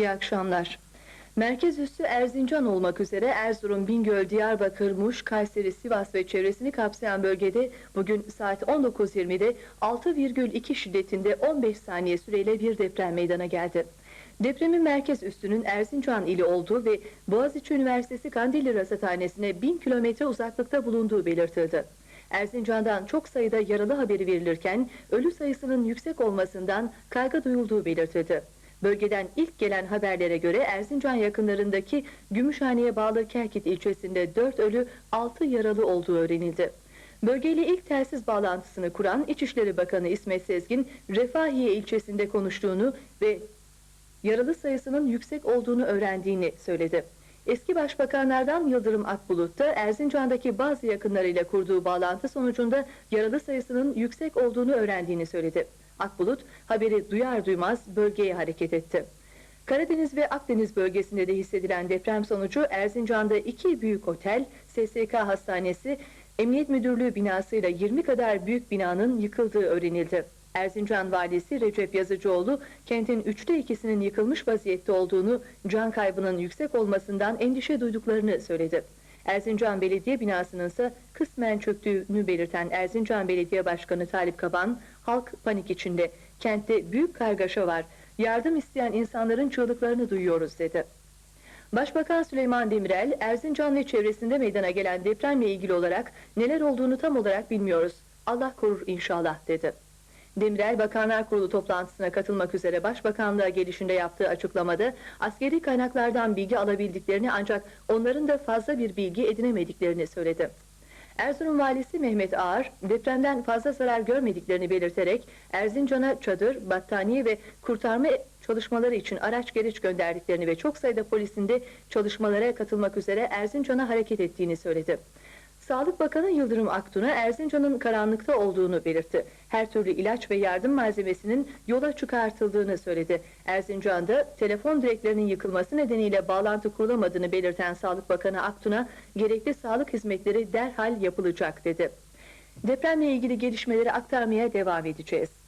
İyi akşamlar. Merkez üssü Erzincan olmak üzere Erzurum, Bingöl, Diyarbakır, Muş, Kayseri, Sivas ve çevresini kapsayan bölgede bugün saat 19.20'de 6,2 şiddetinde 15 saniye süreyle bir deprem meydana geldi. Depremin merkez üssünün Erzincan ili olduğu ve Boğaziçi Üniversitesi Kandilli Rasathanesi'ne 1000 kilometre uzaklıkta bulunduğu belirtildi. Erzincan'dan çok sayıda yaralı haberi verilirken ölü sayısının yüksek olmasından kaygı duyulduğu belirtildi. Bölgeden ilk gelen haberlere göre Erzincan yakınlarındaki Gümüşhane'ye bağlı Kerkit ilçesinde 4 ölü 6 yaralı olduğu öğrenildi. Bölgeyle ilk telsiz bağlantısını kuran İçişleri Bakanı İsmet Sezgin, Refahiye ilçesinde konuştuğunu ve yaralı sayısının yüksek olduğunu öğrendiğini söyledi. Eski başbakanlardan Yıldırım Akbulut da Erzincan'daki bazı yakınlarıyla kurduğu bağlantı sonucunda yaralı sayısının yüksek olduğunu öğrendiğini söyledi. Akbulut haberi duyar duymaz bölgeye hareket etti. Karadeniz ve Akdeniz bölgesinde de hissedilen deprem sonucu Erzincan'da iki büyük otel, SSK Hastanesi, Emniyet Müdürlüğü binasıyla 20 kadar büyük binanın yıkıldığı öğrenildi. Erzincan valisi Recep Yazıcıoğlu kentin üçte ikisinin yıkılmış vaziyette olduğunu, can kaybının yüksek olmasından endişe duyduklarını söyledi. Erzincan Belediye binasının ise kısmen çöktüğünü belirten Erzincan Belediye Başkanı Talip Kaban, halk panik içinde, kentte büyük kargaşa var, yardım isteyen insanların çığlıklarını duyuyoruz dedi. Başbakan Süleyman Demirel, Erzincan ve çevresinde meydana gelen depremle ilgili olarak neler olduğunu tam olarak bilmiyoruz. Allah korur inşallah dedi. Demirel Bakanlar Kurulu toplantısına katılmak üzere Başbakanlığa gelişinde yaptığı açıklamada askeri kaynaklardan bilgi alabildiklerini ancak onların da fazla bir bilgi edinemediklerini söyledi. Erzurum Valisi Mehmet Ağar, depremden fazla zarar görmediklerini belirterek Erzincan'a çadır, battaniye ve kurtarma çalışmaları için araç gereç gönderdiklerini ve çok sayıda polisin de çalışmalara katılmak üzere Erzincan'a hareket ettiğini söyledi. Sağlık Bakanı Yıldırım Aktun'a Erzincan'ın karanlıkta olduğunu belirtti. Her türlü ilaç ve yardım malzemesinin yola çıkartıldığını söyledi. Erzincan'da telefon direklerinin yıkılması nedeniyle bağlantı kurulamadığını belirten Sağlık Bakanı Aktun'a gerekli sağlık hizmetleri derhal yapılacak dedi. Depremle ilgili gelişmeleri aktarmaya devam edeceğiz.